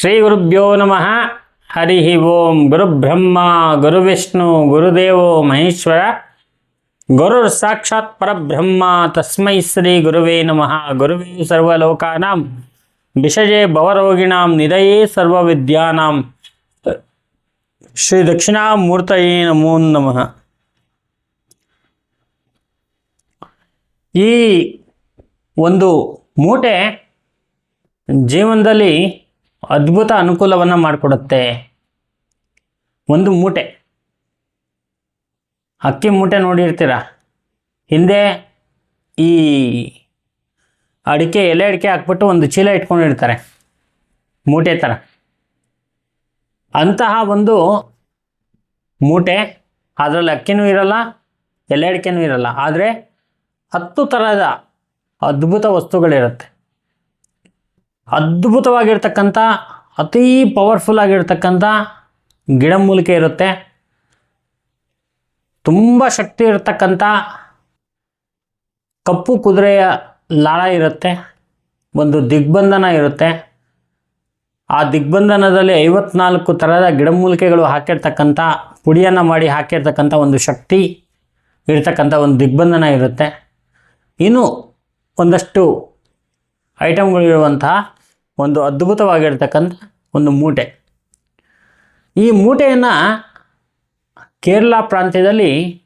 ಶ್ರೀ ಗುರುಭ್ಯೋ ನಮಃ. ಹರಿ ಓಂ ಗುರುಬ್ರಹ್ಮ ಗುರುವಿಷ್ಣು ಗುರುದೇವೋ ಮಹೇಶ್ವರ. ಗುರುರ್ ಸಾಕ್ಷಾತ್ ಪರಬ್ರಹ್ಮ ತಸ್ಮೈ ಶ್ರೀ ಗುರುವೇ ನಮಃ. ಗುರುವೇ ಸರ್ವಲೋಕಾನಾಂ. ವಿಷಜೇ ಭವರೋಗಿಣಾಂ ನಿಧಯೇ ಸರ್ವವಿದ್ಯಾನಾಂ. ಶ್ರೀ ದಕ್ಷಿಣಾಮೂರ್ತಯೇ ನಮೋ ನಮಃ. ಈ ಒಂದು ಮೂಟೆ ಜೀವನದಲ್ಲಿ ಅದ್ಭುತ ಅನುಕೂಲವನ್ನು ಮಾಡಿಕೊಡುತ್ತೆ. ಒಂದು ಮೂಟೆ. ಅಕ್ಕಿ ಮೂಟೆ ನೋಡಿರ್ತೀರ? ಹಿಂದೆ ಈ ಅಡಿಕೆ ಎಲೆ ಅಡಿಕೆ ಹಾಕ್ಬಿಟ್ಟು ಒಂದು ಚೀಲ ಇಟ್ಕೊಂಡಿರ್ತಾರೆ. ಮೂಟೆ ಥರ ಅಂತಹ ಒಂದು ಮೂಟೆ ಅದರಲ್ಲಿ ಅಕ್ಕಿನೂ ಇರಲ್ಲ, ಎಲೆ ಅಡಿಕೆನೂ ಇರಲ್ಲ. ಆದರೆ ಹತ್ತು ಥರದ ಅದ್ಭುತ ವಸ್ತುಗಳಿರುತ್ತೆ. ಅದ್ಭುತವಾಗಿರ್ತಕ್ಕಂಥ, ಅತೀ ಪವರ್ಫುಲ್ ಆಗಿರ್ತಕ್ಕಂಥ ಗಿಡಮೂಲಿಕೆ ಇರುತ್ತೆ. ತುಂಬ ಶಕ್ತಿ ಇರತಕ್ಕಂಥ ಕಪ್ಪು ಕುದುರೆಯ ಲಾಳ ಇರುತ್ತೆ. ಒಂದು ದಿಗ್ಬಂಧನ ಇರುತ್ತೆ. ಆ ದಿಗ್ಬಂಧನದಲ್ಲಿ ಐವತ್ನಾಲ್ಕು ಥರದ ಗಿಡಮೂಲಿಕೆಗಳು ಹಾಕಿರ್ತಕ್ಕಂಥ, ಪುಡಿಯನ್ನು ಮಾಡಿ ಹಾಕಿರ್ತಕ್ಕಂಥ ಒಂದು ಶಕ್ತಿ ಇರ್ತಕ್ಕಂಥ ಒಂದು ದಿಗ್ಬಂಧನ ಇರುತ್ತೆ. ಇನ್ನು ಒಂದಷ್ಟು ಐಟಮ್ಗಳಿರುವಂತಹ ಒಂದು ಅದ್ಭುತವಾಗಿರ್ತಕ್ಕಂಥ ಒಂದು ಮೂಟೆ. ಈ ಮೂಟೆಯನ್ನು ಕೇರಳ ಪ್ರಾಂತ್ಯದಲ್ಲಿ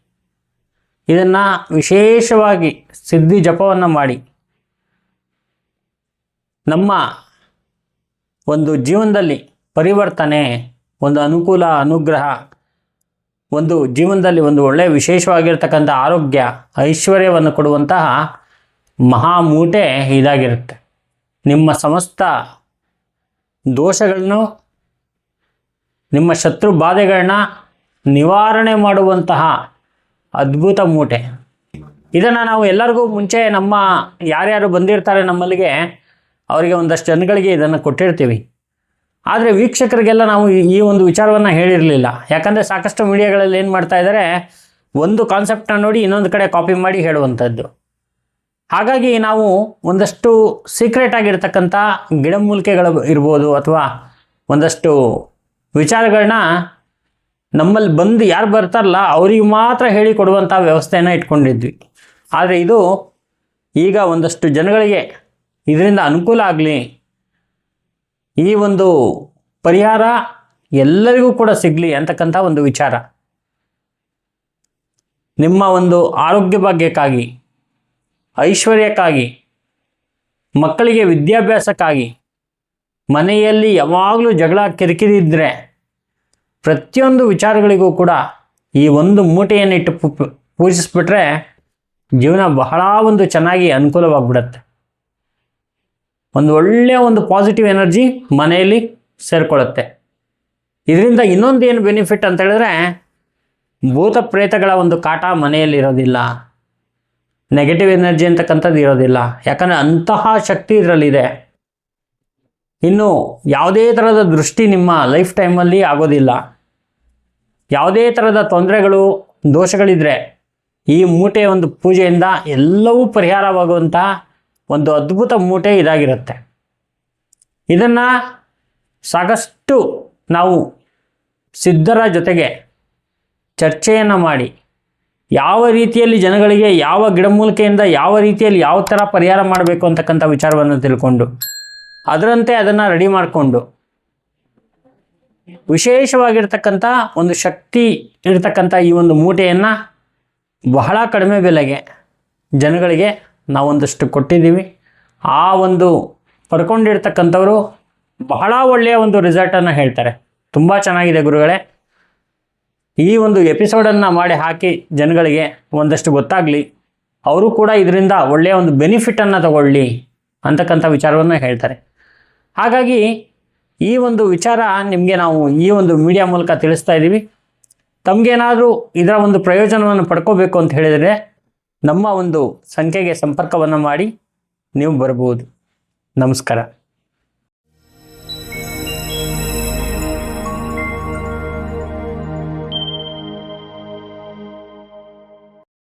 ಇದನ್ನು ವಿಶೇಷವಾಗಿ ಸಿದ್ಧಿ ಜಪವನ್ನು ಮಾಡಿ. ನಮ್ಮ ಒಂದು ಜೀವನದಲ್ಲಿ ಪರಿವರ್ತನೆ, ಒಂದು ಅನುಕೂಲ, ಅನುಗ್ರಹ, ಒಂದು ಜೀವನದಲ್ಲಿ ಒಂದು ಒಳ್ಳೆಯ ವಿಶೇಷವಾಗಿರ್ತಕ್ಕಂಥ ಆರೋಗ್ಯ, ಐಶ್ವರ್ಯವನ್ನು ಕೊಡುವಂತಹ ಮಹಾಮೂಟೆ ಇದಾಗಿರುತ್ತೆ. ನಿಮ್ಮ ಸಮಸ್ತ ದೋಷಗಳನ್ನು, ನಿಮ್ಮ ಶತ್ರು ಬಾಧೆಗಳನ್ನ ನಿವಾರಣೆ ಮಾಡುವಂತಹ ಅದ್ಭುತ ಮೂಟೆ. ಇದನ್ನು ನಾವು ಎಲ್ಲರಿಗೂ ಮುಂಚೆ ನಮ್ಮ ಯಾರ್ಯಾರು ಬಂದಿರ್ತಾರೆ ನಮ್ಮಲ್ಲಿಗೆ, ಅವರಿಗೆ ಒಂದಷ್ಟು ಜನಗಳಿಗೆ ಇದನ್ನು ಕೊಟ್ಟಿರ್ತೀವಿ. ಆದರೆ ವೀಕ್ಷಕರಿಗೆಲ್ಲ ನಾವು ಈ- ಒಂದು ವಿಚಾರವನ್ನು ಹೇಳಿರಲಿಲ್ಲ. ಯಾಕಂದರೆ ಸಾಕಷ್ಟು ಮೀಡಿಯಾಗಳಲ್ಲಿ ಏನು ಮಾಡ್ತಾ ಇದ್ದಾರೆ ಒಂದು ಕಾನ್ಸೆಪ್ಟನ್ನ ನೋಡಿ ಇನ್ನೊಂದು ಕಡೆ ಕಾಪಿ ಮಾಡಿ ಹೇಳುವಂಥದ್ದು ಹಾಗಾಗಿ ನಾವು ಒಂದಷ್ಟು ಸೀಕ್ರೆಟ್ ಆಗಿರ್ತಕ್ಕಂಥ ಗಿಡಮೂಲಿಕೆಗಳು ಇರ್ಬೋದು ಅಥವಾ ಒಂದಷ್ಟು ವಿಚಾರಗಳನ್ನ ನಮ್ಮಲ್ಲಿ ಬಂದು ಯಾರು ಬರ್ತಾರಲ್ಲ ಅವರಿಗೆ ಮಾತ್ರ ಹೇಳಿ ಕೊಡುವಂಥ ವ್ಯವಸ್ಥೆಯನ್ನು ಇಟ್ಕೊಂಡಿದ್ವಿ. ಆದರೆ ಇದು ಈಗ ಒಂದಷ್ಟು ಜನಗಳಿಗೆ ಇದರಿಂದ ಅನುಕೂಲ ಆಗಲಿ, ಈ ಒಂದು ಪರಿಹಾರ ಎಲ್ಲರಿಗೂ ಕೂಡ ಸಿಗಲಿ ಅಂತಕ್ಕಂಥ ಒಂದು ವಿಚಾರ. ನಿಮ್ಮ ಒಂದು ಆರೋಗ್ಯ ಭಾಗ್ಯಕ್ಕಾಗಿ ಐಶ್ವರ್ಯಕ್ಕಾಗಿ, ಮಕ್ಕಳಿಗೆ ವಿದ್ಯಾಭ್ಯಾಸಕ್ಕಾಗಿ, ಮನೆಯಲ್ಲಿ ಯಾವಾಗಲೂ ಜಗಳ ಕಿರಿಕಿರಿ ಇದ್ದರೆ ಪ್ರತಿಯೊಂದು ವಿಚಾರಗಳಿಗೂ ಕೂಡ ಈ ಒಂದು ಮೂಟೆಯನ್ನಿಟ್ಟು ಪೂಜಿಸ್ಬಿಟ್ರೆ ಜೀವನ ಬಹಳ ಒಂದು ಚೆನ್ನಾಗಿ ಅನುಕೂಲವಾಗ್ಬಿಡತ್ತೆ. ಒಂದು ಒಳ್ಳೆಯ ಒಂದು ಪಾಸಿಟಿವ್ ಎನರ್ಜಿ ಮನೆಯಲ್ಲಿ ಸೇರಿಕೊಳ್ಳುತ್ತೆ ಇದರಿಂದ ಇನ್ನೊಂದು ಏನು ಬೆನಿಫಿಟ್ ಅಂತ ಹೇಳಿದ್ರೆ ಭೂತ ಪ್ರೇತಗಳ ಒಂದು ಕಾಟ ಮನೆಯಲ್ಲಿ ಇರೋದಿಲ್ಲ ನೆಗೆಟಿವ್ ಎನರ್ಜಿ ಅಂತಕ್ಕಂಥದ್ದು ಇರೋದಿಲ್ಲ. ಯಾಕಂದರೆ ಅಂತಹ ಶಕ್ತಿ ಇದರಲ್ಲಿದೆ. ಇನ್ನು ಯಾವುದೇ ಥರದ ದೃಷ್ಟಿ ನಿಮ್ಮ ಲೈಫ್ ಟೈಮಲ್ಲಿ ಆಗೋದಿಲ್ಲ. ಯಾವುದೇ ಥರದ ತೊಂದರೆಗಳು, ದೋಷಗಳಿದ್ರೆ ಈ ಮೂಟೆ ಒಂದು ಪೂಜೆಯಿಂದ ಎಲ್ಲವೂ ಪರಿಹಾರವಾಗುವಂಥ ಒಂದು ಅದ್ಭುತ ಮೂಟೆ ಇದಾಗಿರುತ್ತೆ. ಇದನ್ನು ಸಾಕಷ್ಟು ನಾವು ಸಿದ್ಧರ ಜೊತೆಗೆ ಚರ್ಚೆಯನ್ನು ಮಾಡಿ ಯಾವ ರೀತಿಯಲ್ಲಿ ಜನಗಳಿಗೆ ಯಾವ ಗಿಡಮೂಲಿಕೆಯಿಂದ ಯಾವ ರೀತಿಯಲ್ಲಿ ಯಾವ ಥರ ಪರಿಹಾರ ಮಾಡಬೇಕು ಅಂತಕ್ಕಂಥ ವಿಚಾರವನ್ನು ತಿಳ್ಕೊಂಡು, ಅದರಂತೆ ಅದನ್ನು ರೆಡಿ ಮಾಡಿಕೊಂಡು, ವಿಶೇಷವಾಗಿರ್ತಕ್ಕಂಥ ಒಂದು ಶಕ್ತಿ ಇರತಕ್ಕಂಥ ಈ ಒಂದು ಮೂಟೆಯನ್ನು ಬಹಳ ಕಡಿಮೆ ಬೆಲೆಗೆ ಜನಗಳಿಗೆ ನಾವೊಂದಷ್ಟು ಕೊಟ್ಟಿದ್ದೀವಿ. ಆ ಒಂದು ಪಡ್ಕೊಂಡಿರ್ತಕ್ಕಂಥವರು ಬಹಳ ಒಳ್ಳೆಯ ಒಂದು ರಿಸಲ್ಟನ್ನು ಹೇಳ್ತಾರೆ. ತುಂಬ ಚೆನ್ನಾಗಿದೆ ಗುರುಗಳೇ. ಈ ಒಂದು ಎಪಿಸೋಡನ್ನು ಮಾಡಿ ಹಾಕಿ ಜನಗಳಿಗೆ ಒಂದಷ್ಟು ಗೊತ್ತಾಗಲಿ, ಅವರು ಕೂಡ ಇದರಿಂದ ಒಳ್ಳೆಯ ಒಂದು ಬೆನಿಫಿಟನ್ನು ತಗೊಳ್ಳಿ ಅಂತಕ್ಕಂಥ ವಿಚಾರವನ್ನು ಹೇಳ್ತಾರೆ. ಹಾಗಾಗಿ ಈ ಒಂದು ವಿಚಾರ ನಿಮಗೆ ನಾವು ಈ ಒಂದು ಮೀಡಿಯಾ ಮೂಲಕ ತಿಳಿಸ್ತಾ ಇದ್ದೀವಿ ತಮಗೇನಾದರೂ ಇದರ ಒಂದು ಪ್ರಯೋಜನವನ್ನು ಪಡ್ಕೋಬೇಕು ಅಂತ ಹೇಳಿದರೆ ನಮ್ಮ ಒಂದು ಸಂಖ್ಯೆಗೆ ಸಂಪರ್ಕವನ್ನು ಮಾಡಿ ನೀವು ಬರ್ಬೋದು. ನಮಸ್ಕಾರ.